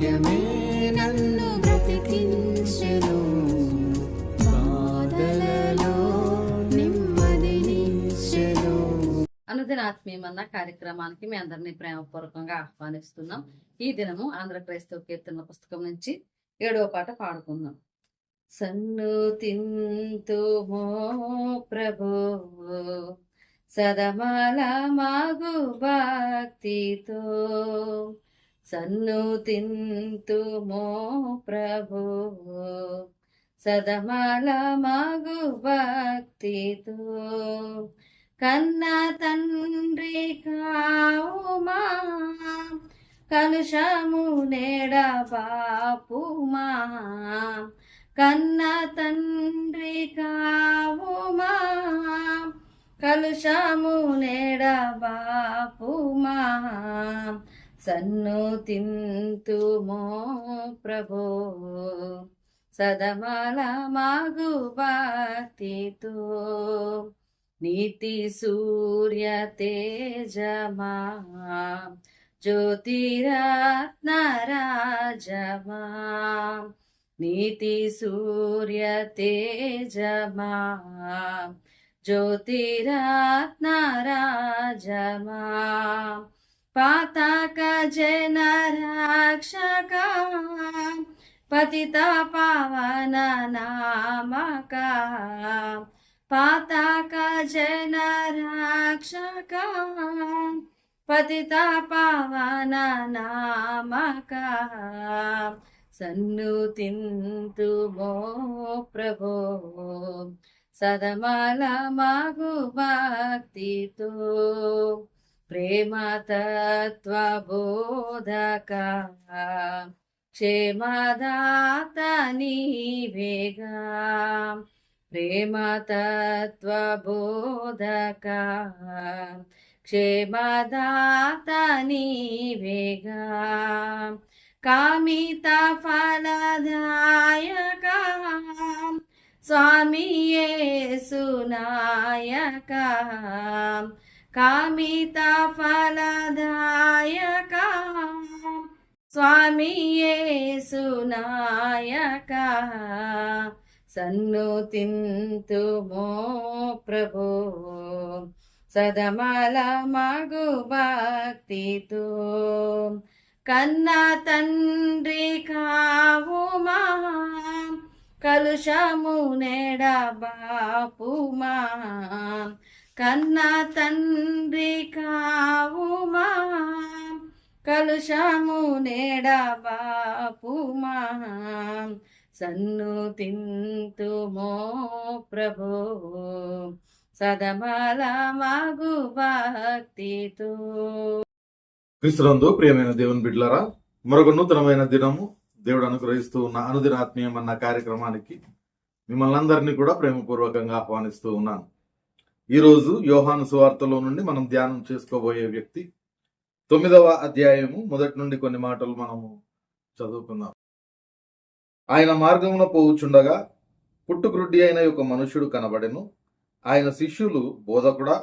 వాక్యమే నన్ను బ్రతికించెను. బాధలలో నెమ్మదినిచ్చెను అనుదిన ఆత్మీయమన్న కార్యక్రమానికి మీ అందరినీ ప్రేమపూర్వకంగా ఆహ్వానిస్తున్నాం. ఈ దినము ఆంధ్ర క్రైస్తవ కీర్తన పుస్తకం నుంచి ఏడవ పాట పాడుకుందాం. సన్ను ప్రభు సదమల మాగు భక్తితో. సన్ను తింతుమో ప్రభు సదమల మగు భక్తితో. కన్న తండ్రి కావుమా కలుషము నేడ బాపుమా కన్న తండ్రి కావుమా కలుషము నేడ బాపుమా సన్ను తింతుమో ప్రభో సదమల మాగు బాతితో నీతి సూర్య తేజమా జ్యోతిరత్న రాజమా నీతి సూర్య తేజమా జ్యోతిరత్న రాజమా పాతక జన రక్షక పతిత పవన నామక పాతక జన రక్షక పతిత పవన నామక సన్ను తింతు మో ప్రభో సదమల మాగు భక్తితో प्रेमतत्त्वबोधका क्षेमदा तनि वेग प्रेमतत्वबोधकार क्षेमदा तनि स्वामी ये सुनायका నీవేగా కామిత ఫలదాయక స్వామి సునాయక సన్ను తింతుమో ప్రభో సదమల మగు భక్తితో కన్న తండ్రి కావుమా కలుషము నెడ బాపుమా కన్న తండ్రి కావుమా. కలుషము నెడ బాపుమా. సన్ను తింతుమో ప్రభో. సదమల మగు భక్తితో. క్రీస్తునందు ప్రియమైన దేవుని బిడ్లరా మరొక నూతనమైన దినము దేవుడు అనుగ్రహిస్తూ ఉన్న అనుదిన అన్న కార్యక్రమానికి మిమ్మల్ని అందరినీ కూడా ప్రేమపూర్వకంగా ఆహ్వానిస్తూ ఉన్నాను. ఈరోజు యోహాను సువార్తలో నుండి మనం ధ్యానం చేసుకోబోయే వ్యక్తి తొమ్మిదవ అధ్యాయము మొదటి నుండి కొన్ని మాటలు మనము చదువుకుందాం. ఆయన మార్గమున పోవుచుండగా పుట్టుగ్రుడ్డి అయిన ఒక మనుష్యుడు కనబడెను. ఆయన శిష్యులు బోధకుడా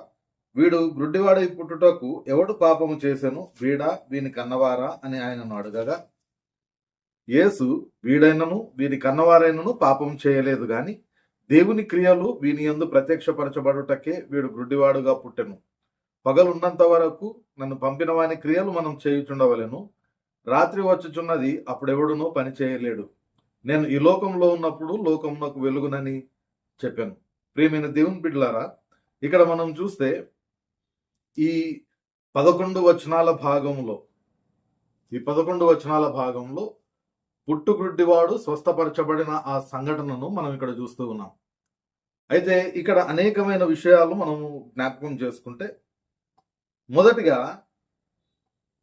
వీడు గ్రుడ్డివాడై పుట్టుటకు ఎవడు పాపము చేశాను వీడా వీని కన్నవారా అని ఆయనను అడగగా యేసు వీడైనను వీని కన్నవారైనను పాపం చేయలేదు గాని దేవుని క్రియలు వీని యందు ప్రత్యక్షపరచబడుటకే వీడు గ్రుడ్డివాడుగా పుట్టెను. పగలున్నంత వరకు నన్ను పంపిన వాని క్రియలు మనం చేయుచుండవలను. రాత్రి వచ్చుచున్నది అప్పుడెవడునో పని చేయలేడు. నేను ఈ లోకంలో ఉన్నప్పుడు లోకంలోకి వెలుగునని చెప్పాను. ప్రియమైన దేవుని బిడ్లారా ఇక్కడ మనం చూస్తే ఈ పదకొండు వచనాల భాగంలో ఈ పదకొండు వచనాల భాగంలో పుట్టుగుడ్డివాడు స్వస్థపరచబడిన ఆ సంఘటనను మనం ఇక్కడ చూస్తూ ఉన్నాం. అయితే ఇక్కడ అనేకమైన విషయాలు మనము జ్ఞాపకం చేసుకుంటే మొదటిగా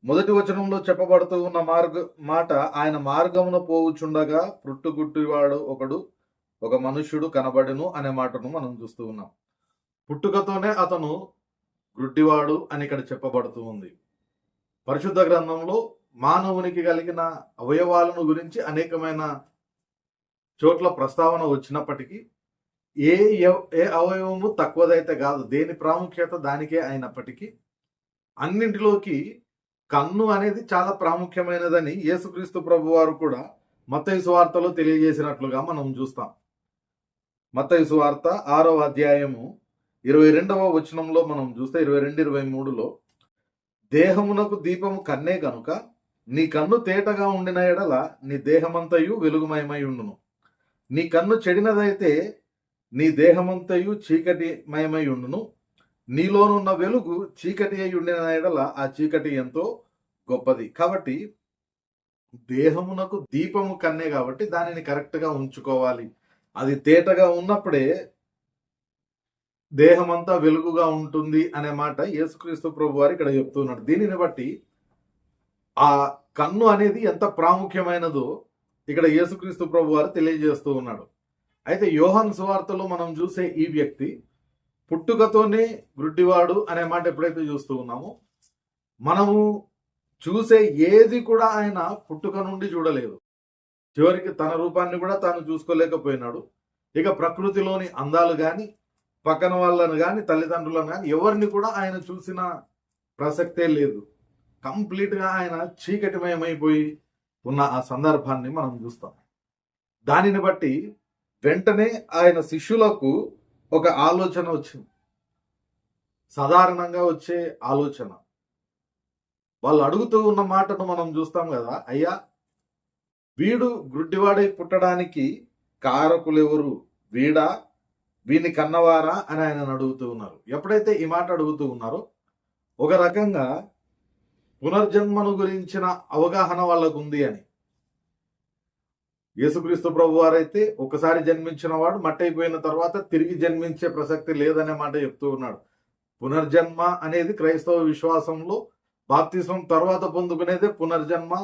మొదటి వచనంలో చెప్పబడుతూ ఉన్న మార్గ మాట ఆయన మార్గమున పోవుచుండగా పుట్టుగుట్టివాడు ఒకడు ఒక మనుష్యుడు కనబడును అనే మాటను మనం చూస్తూ ఉన్నాం. పుట్టుకతోనే అతను గుడ్డివాడు అని ఇక్కడ చెప్పబడుతూ ఉంది. పరిశుద్ధ గ్రంథంలో మానవునికి కలిగిన అవయవాలను గురించి అనేకమైన చోట్ల ప్రస్తావన వచ్చినప్పటికీ ఏ ఏ అవయవము తక్కువదైతే కాదు దేని ప్రాముఖ్యత దానికే అయినప్పటికీ అన్నింటిలోకి కన్ను అనేది చాలా ప్రాముఖ్యమైనదని యేసుక్రీస్తు ప్రభు వారు కూడా మత్తయి వార్తలో తెలియజేసినట్లుగా మనం చూస్తాం. మత్తయి వార్త ఆరవ అధ్యాయము ఇరవై రెండవ వచనంలో మనం చూస్తే ఇరవై రెండు ఇరవై మూడులో దేహమునకు దీపము కన్నే కనుక నీ కన్ను తేటగా ఉండిన ఎడల నీ దేహమంతయు వెలుగుమయమై ఉండును. నీ కన్ను చెడినదైతే నీ దేహమంతయు చీకటిమయమై ఉండును నీలోనున్న వెలుగు చీకటి అయి ఉండిన ఎడల ఆ చీకటి ఎంతో గొప్పది. కాబట్టి దేహమునకు దీపము కన్నే కాబట్టి దానిని కరెక్ట్గా ఉంచుకోవాలి. అది తేటగా ఉన్నప్పుడే దేహమంతా వెలుగుగా ఉంటుంది అనే మాట యేసుక్రీస్తు ప్రభు వారు ఇక్కడ చెప్తున్నాడు దీనిని బట్టి ఆ కన్ను అనేది ఎంత ప్రాముఖ్యమైనదో ఇక్కడ యేసుక్రీస్తు ప్రభు వారు తెలియజేస్తూ ఉన్నాడు. అయితే యోహన్ సువార్తలో మనం చూసే ఈ వ్యక్తి పుట్టుకతోనే గుడ్డివాడు అనే మాట ఎప్పుడైతే చూస్తూ ఉన్నామో మనము చూసే ఏది కూడా ఆయన పుట్టుక నుండి చూడలేదు. చివరికి తన రూపాన్ని కూడా తాను చూసుకోలేకపోయినాడు. ఇక ప్రకృతిలోని అందాలు కానీ పక్కన వాళ్ళను కానీ తల్లిదండ్రులను కానీ ఎవరిని కూడా ఆయన చూసిన ప్రసక్తే లేదు. కంప్లీట్గా ఆయన చీకటిమయమైపోయి ఉన్న ఆ సందర్భాన్ని మనం చూస్తాం. దానిని బట్టి వెంటనే ఆయన శిష్యులకు ఒక ఆలోచన వచ్చింది. సాధారణంగా వచ్చే ఆలోచన. వాళ్ళు అడుగుతూ ఉన్న మాటను మనం చూస్తాం కదా అయ్యా వీడు గుడ్డివాడై పుట్టడానికి కారకులు ఎవరు వీడా? వీని కన్నవారా? అని ఆయన అడుగుతూ ఉన్నారు. ఎప్పుడైతే ఈ మాట అడుగుతూ ఉన్నారో ఒక రకంగా పునర్జన్మను గురించిన అవగాహన వాళ్ళకు ఉంది అని. యేసుక్రీస్తు ప్రభు వారైతే ఒకసారి జన్మించిన వాడు మట్టయిపోయిన తర్వాత తిరిగి జన్మించే ప్రసక్తి లేదనే మాట చెప్తూ ఉన్నాడు. పునర్జన్మ అనేది క్రైస్తవ విశ్వాసంలో బాప్తిసం తర్వాత పొందుకునేదే పునర్జన్మ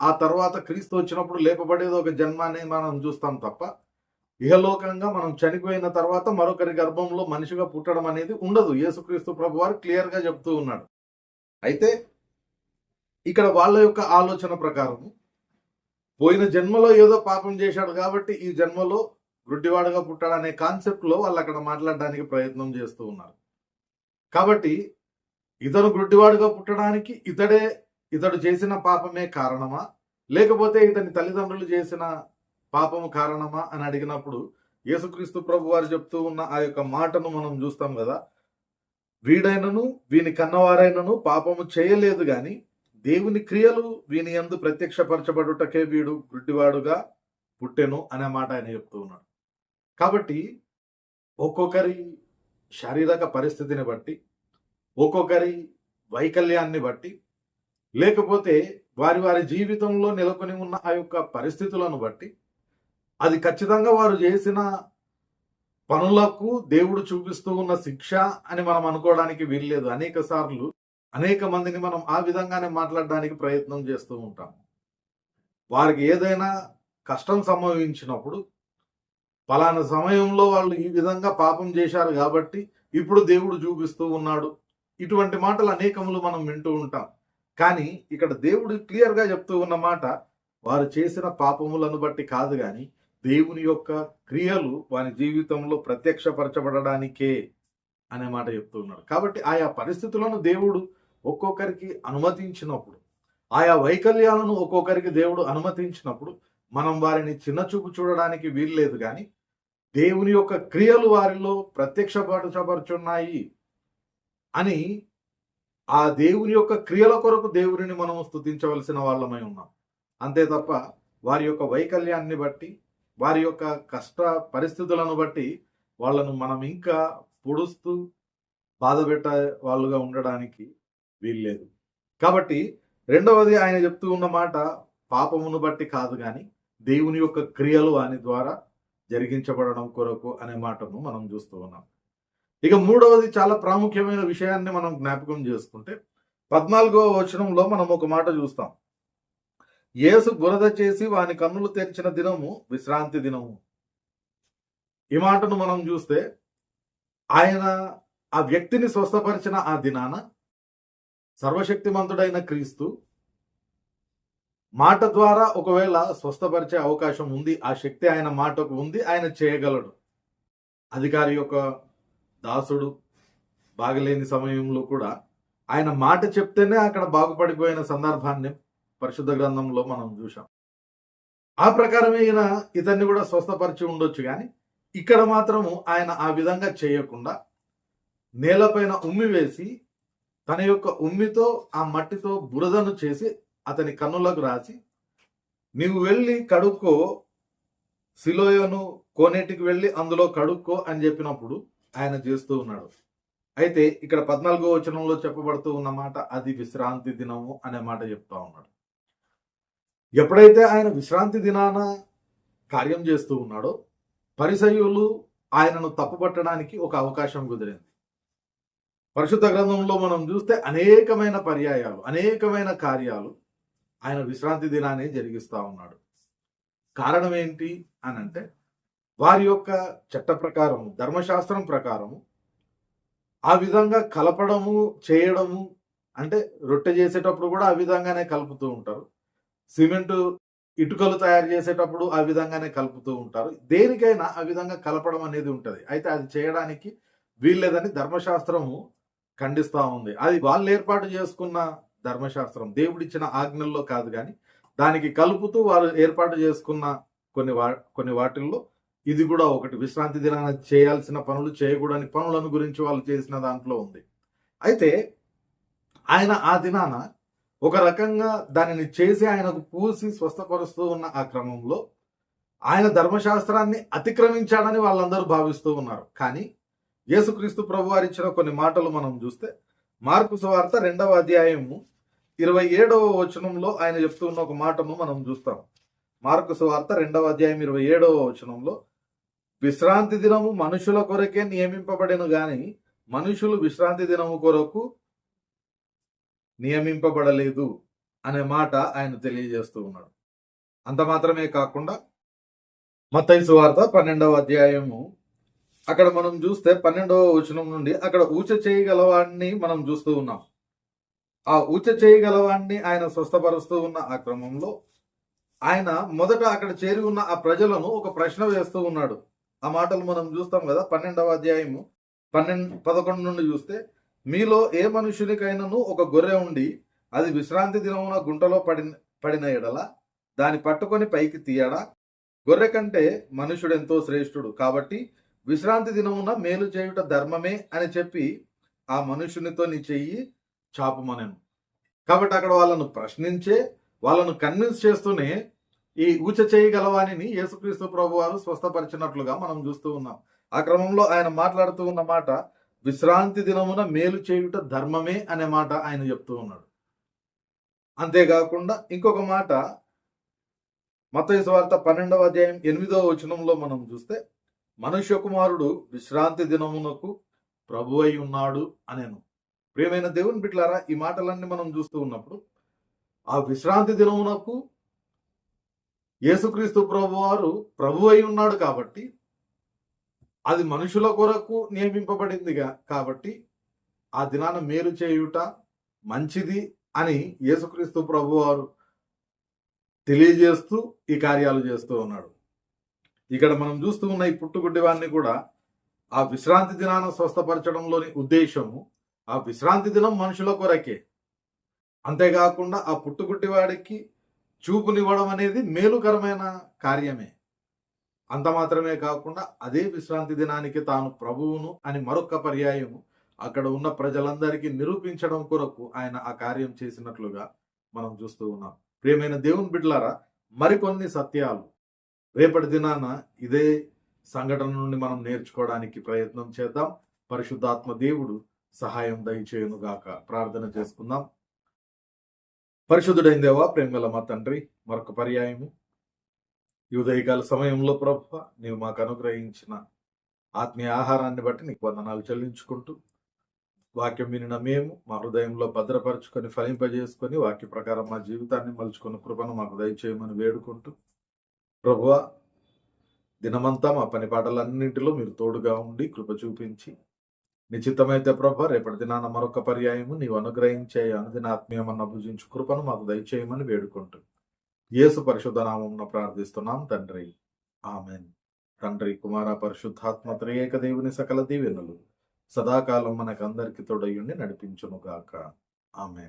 ఆ తర్వాత క్రీస్తు వచ్చినప్పుడు లేపబడేది ఒక జన్మ అనేది మనం చూస్తాం తప్ప ఇహలోకంగా మనం చనిపోయిన తర్వాత మరొకరి గర్భంలో మనిషిగా పుట్టడం అనేది ఉండదు. యేసుక్రీస్తు ప్రభు వారు క్లియర్గా చెప్తూ ఉన్నాడు. అయితే ఇక్కడ వాళ్ళ యొక్క ఆలోచన ప్రకారం పోయిన జన్మలో ఏదో పాపం చేశాడు కాబట్టి ఈ జన్మలో గుడ్డివాడుగా పుట్టాడనే కాన్సెప్ట్లో వాళ్ళు అక్కడ మాట్లాడడానికి ప్రయత్నం చేస్తూ ఉన్నారు. కాబట్టి ఇతను గుడ్డివాడుగా పుట్టడానికి ఇతడే ఇతడు చేసిన పాపమే కారణమా? లేకపోతే ఇతని తల్లిదండ్రులు చేసిన పాపము కారణమా అని అడిగినప్పుడు యేసుక్రీస్తు ప్రభు వారు చెప్తూ ఉన్న ఆ యొక్క మాటను మనం చూస్తాం కదా. వీడైనను వీని కన్నవారైనను పాపము చేయలేదు గాని దేవుని క్రియలు వీని యందు ప్రత్యక్షపరచబడుటకే వీడు గుడ్డివాడుగా పుట్టెను అనే మాట ఆయన చెప్తూ ఉన్నాడు. కాబట్టి ఒక్కొక్కరి శారీరక పరిస్థితిని బట్టి ఒక్కొక్కరి వైకల్యాన్ని బట్టి లేకపోతే వారి వారి జీవితంలో నెలకొని ఉన్న ఆ యొక్క పరిస్థితులను బట్టి అది ఖచ్చితంగా వారు చేసిన పనులకు దేవుడు చూపిస్తూ ఉన్న శిక్ష అని మనం అనుకోవడానికి వీల్లేదు. అనేక సార్లు అనేక మందిని మనం ఆ విధంగానే మాట్లాడడానికి ప్రయత్నం చేస్తూ ఉంటాం. వారికి ఏదైనా కష్టం సంభవించినప్పుడు పలానా సమయంలో వాళ్ళు ఈ విధంగా పాపం చేశారు కాబట్టి ఇప్పుడు దేవుడు చూపిస్తూ ఉన్నాడు. ఇటువంటి మాటలు అనేకములు మనం వింటూ ఉంటాం. కానీ ఇక్కడ దేవుడు క్లియర్గా చెప్తూ ఉన్న మాట వారు చేసిన పాపములను బట్టి కాదు కానీ దేవుని యొక్క క్రియలు వారి జీవితంలో ప్రత్యక్షపరచబడడానికే అనే మాట చెప్తూ ఉన్నాడు. కాబట్టి ఆయా పరిస్థితులను దేవుడు ఒక్కొక్కరికి అనుమతించినప్పుడు ఆయా వైకల్యాలను ఒక్కొక్కరికి దేవుడు అనుమతించినప్పుడు మనం వారిని చిన్నచూపు చూడడానికి వీల్లేదు కానీ దేవుని యొక్క క్రియలు వారిలో ప్రత్యక్షపరచబడుచున్నాయి అని ఆ దేవుని యొక్క క్రియల కొరకు దేవుడిని మనం స్థుతించవలసిన వాళ్ళమై ఉన్నాం. అంతే తప్ప వారి యొక్క వైకల్యాన్ని బట్టి వారి యొక్క కష్ట పరిస్థితులను బట్టి వాళ్ళను మనం ఇంకా పొడుస్తూ బాధపెట్టే వాళ్ళుగా ఉండడానికి వీల్లేదు. కాబట్టి రెండవది ఆయన చెప్తూ ఉన్న మాట పాపమును బట్టి కాదు కానీ దేవుని యొక్క క్రియలు వాని ద్వారా జరిగించబడడం కొరకు అనే మాటను మనం చూస్తూ ఉన్నాం. ఇక మూడవది చాలా ప్రాముఖ్యమైన విషయాన్ని మనం జ్ఞాపకం చేసుకుంటే పద్నాలుగవ వచనంలో మనం ఒక మాట చూస్తాం. యేసు బురద చేసి వాని కన్నులు తెరిచిన దినము విశ్రాంతి దినము. ఈ మాటను మనం చూస్తే ఆయన ఆ వ్యక్తిని స్వస్థపరిచిన ఆ దినాన సర్వశక్తిమంతుడైన క్రీస్తు మాట ద్వారా ఒకవేళ స్వస్థపరిచే అవకాశం ఉంది ఆ శక్తి ఆయన మాటకు ఉంది ఆయన చేయగలడు. అధికారి యొక్క దాసుడు బాగలేని సమయంలో కూడా ఆయన మాట చెప్తేనే అక్కడ బాగుపడిపోయిన సందర్భాన్ని పరిశుద్ధ గ్రంథంలో మనం చూసాం ఆ ప్రకారమే ఈయన ఇతన్ని కూడా స్వస్థపరిచి ఉండొచ్చు కానీ ఇక్కడ మాత్రము ఆయన ఆ విధంగా చేయకుండా నేలపైన ఉమ్మి వేసి తన యొక్క ఉమ్మితో ఆ మట్టితో బురదను చేసి అతని కన్నులకు రాసి నీవు వెళ్ళి కడుక్కో సిలోయను కోనేటికి వెళ్ళి అందులో కడుక్కో అని చెప్పినప్పుడు ఆయన చేస్తూ ఉన్నాడు. అయితే ఇక్కడ పద్నాలుగో వచనంలో చెప్పబడుతూ ఉన్న మాట అది విశ్రాంతి దినము అనే మాట చెప్తా ఉన్నాడు. ఎప్పుడైతే ఆయన విశ్రాంతి దినాన కార్యం చేస్తూ ఉన్నాడో పరిసయులు ఆయనను తప్పుపట్టడానికి ఒక అవకాశం కుదిరింది. పరిశుద్ధ గ్రంథంలో మనం చూస్తే అనేకమైన పర్యాయాలు అనేకమైన కార్యాలు ఆయన విశ్రాంతి దినాన్ని జరిగిస్తా ఉన్నాడు. కారణం ఏంటి అని అంటే వారి యొక్క చట్ట ప్రకారము ధర్మశాస్త్రం ప్రకారము ఆ విధంగా కలపడము చేయడము అంటే రొట్టె చేసేటప్పుడు కూడా ఆ విధంగానే కలుపుతూ ఉంటారు. సిమెంట్ ఇటుకలు తయారు చేసేటప్పుడు ఆ విధంగానే కలుపుతూ ఉంటారు. దేనికైనా ఆ విధంగా కలపడం అనేది ఉంటుంది. అయితే అది చేయడానికి వీల్లేదని ధర్మశాస్త్రము ఖండిస్తూ ఉంది. అది వాళ్ళు ఏర్పాటు చేసుకున్న ధర్మశాస్త్రం. దేవుడిచ్చిన ఆజ్ఞల్లో కాదు కానీ దానికి కలుపుతూ వారు ఏర్పాటు చేసుకున్న కొన్ని వా కొన్ని వాటిల్లో ఇది కూడా ఒకటి. విశ్రాంతి దినాన చేయాల్సిన పనులు చేయకూడని పనులను గురించి వాళ్ళు చేసిన దాంట్లో ఉంది. అయితే ఆయన ఆ దినాన ఒక రకంగా దానిని చేసి ఆయనకు పూసి స్వస్థపరుస్తూ ఉన్న ఆ క్రమంలో ఆయన ధర్మశాస్త్రాన్ని అతిక్రమించాడని వాళ్ళందరూ భావిస్తూ ఉన్నారు. కానీ యేసుక్రీస్తు ప్రభు వారు ఇచ్చిన కొన్ని మాటలు మనం చూస్తే మార్కు సువార్త రెండవ అధ్యాయము ఇరవై ఏడవ వచనంలో ఆయన చెప్తూ ఉన్న ఒక మాటను మనం చూస్తాం. మార్కు సువార్త రెండవ అధ్యాయం ఇరవై ఏడవ వచనంలో విశ్రాంతి దినము మనుషుల కొరకే నియమింపబడెను గాని మనుషులు విశ్రాంతి దినము కొరకు నియమింపబడలేదు అనే మాట ఆయన తెలియజేస్తూ ఉన్నాడు. అంత మాత్రమే కాకుండా మత్తైసు వార్త పన్నెండవ అధ్యాయము అక్కడ మనం చూస్తే పన్నెండవ వచనం నుండి అక్కడ ఊచ చేయగలవాడిని మనం చూస్తూ ఉన్నాం. ఆ ఊచ చేయగలవాడిని ఆయన స్వస్థపరుస్తూ ఉన్న ఆ క్రమంలో ఆయన మొదట అక్కడ చేరి ఉన్న ఆ ప్రజలను ఒక ప్రశ్న వేస్తూ ఉన్నాడు. ఆ మాటలు మనం చూస్తాం కదా పన్నెండవ అధ్యాయము పన్నెండు పదకొండు నుండి చూస్తే మీలో ఏ మనుషునికైనాను ఒక గొర్రె ఉండి అది విశ్రాంతి దినమున గుంటలో పడిన పడిన ఎడల దాన్ని పట్టుకొని పైకి తీయడా? గొర్రె కంటే మనుషుడు ఎంతో శ్రేష్ఠుడు. కాబట్టి విశ్రాంతి దినమున మేలు చేయుట ధర్మమే అని చెప్పి ఆ మనుషునితో నీ చెయ్యి చాపమనను. కాబట్టి అక్కడ వాళ్ళను ప్రశ్నించే వాళ్ళను కన్విన్స్ చేస్తూనే ఈ ఊచ చేయగలవానిని యేసుక్రీస్తు ప్రభు వారు స్వస్థపరిచినట్లుగా మనం చూస్తూ ఉన్నాం. ఆ క్రమంలో ఆయన మాట్లాడుతూ ఉన్న మాట విశ్రాంతి దినమున మేలు చేయుట ధర్మమే అనే మాట ఆయన చెప్తూ ఉన్నాడు. అంతేకాకుండా ఇంకొక మాట మత వార్త పన్నెండవ అధ్యాయం ఎనిమిదవ వచనంలో మనం చూస్తే మనుష్య కుమారుడు విశ్రాంతి దినమునకు ప్రభు అయి ఉన్నాడు అనేను. ప్రియమైన దేవుని బిడ్లారా ఈ మాటలన్నీ మనం చూస్తూ ఉన్నప్పుడు ఆ విశ్రాంతి దినమునకు యేసుక్రీస్తు ప్రభు వారు ప్రభు అయి ఉన్నాడు కాబట్టి అది మనుషుల కొరకు నియమింపబడిందిగా కాబట్టి ఆ దినాన మేలు చేయుట మంచిది అని యేసుక్రీస్తు ప్రభు వారు తెలియజేస్తూ ఈ కార్యాలు చేస్తూ ఉన్నాడు. ఇక్కడ మనం చూస్తూ ఉన్న ఈ పుట్టుగుడ్డివాడిని కూడా ఆ విశ్రాంతి దినాన్ని స్వస్థపరచడంలోని ఉద్దేశము ఆ విశ్రాంతి దినం మనుషుల కొరకే. అంతేకాకుండా ఆ పుట్టుగుడ్డి వాడికి చూపునివ్వడం అనేది మేలుకరమైన కార్యమే. అంత మాత్రమే కాకుండా అదే విశ్రాంతి దినానికి తాను ప్రభువును అని మరొక పర్యాయము అక్కడ ఉన్న ప్రజలందరికీ నిరూపించడం కొరకు ఆయన ఆ కార్యం చేసినట్లుగా మనం చూస్తూ ఉన్నాం. ప్రియమైన దేవుని బిడ్లారా మరికొన్ని సత్యాలు రేపటి దినాన ఇదే సంఘటన నుండి మనం నేర్చుకోవడానికి ప్రయత్నం చేద్దాం. పరిశుద్ధాత్మ దేవుడు సహాయం దయచేయునుగాక ప్రార్థన చేసుకుందాం. పరిశుద్ధుడైన దేవా ప్రేమల మా తండ్రి మరొక పర్యాయము. ఈ ఉదయకాల సమయంలో ప్రభు నీవు మాకు అనుగ్రహించిన ఆత్మీయ ఆహారాన్ని బట్టి నీకు వందనాలు చెల్లించుకుంటూ వాక్యం వినిన మేము మా హృదయంలో భద్రపరుచుకొని ఫలింపజేసుకొని వాక్య ప్రకారం మా జీవితాన్ని మలుచుకున్న కృపను మాకు దయచేయమని వేడుకుంటూ ప్రభువ దినమంతా మా పని పాటలన్నింటిలో మీరు తోడుగా ఉండి కృప చూపించి నిశ్చితమైతే ప్రభ రేపటి దినాన మరొక పర్యాయము నీవు అనుగ్రహించే అనుదిన ఆత్మీయమన్న భుజించు కృపను మాకు దయచేయమని వేడుకుంటూ యేసు పరిశుద్ధ నామమున ప్రార్థిస్తున్నాం తండ్రి. ఆమెన్. తండ్రి కుమార పరిశుద్ధాత్మ త్రియేక దేవుని సకల దీవెనలు సదాకాలం మనకందరికి తోడయుండి నడిపించును గాక ఆమె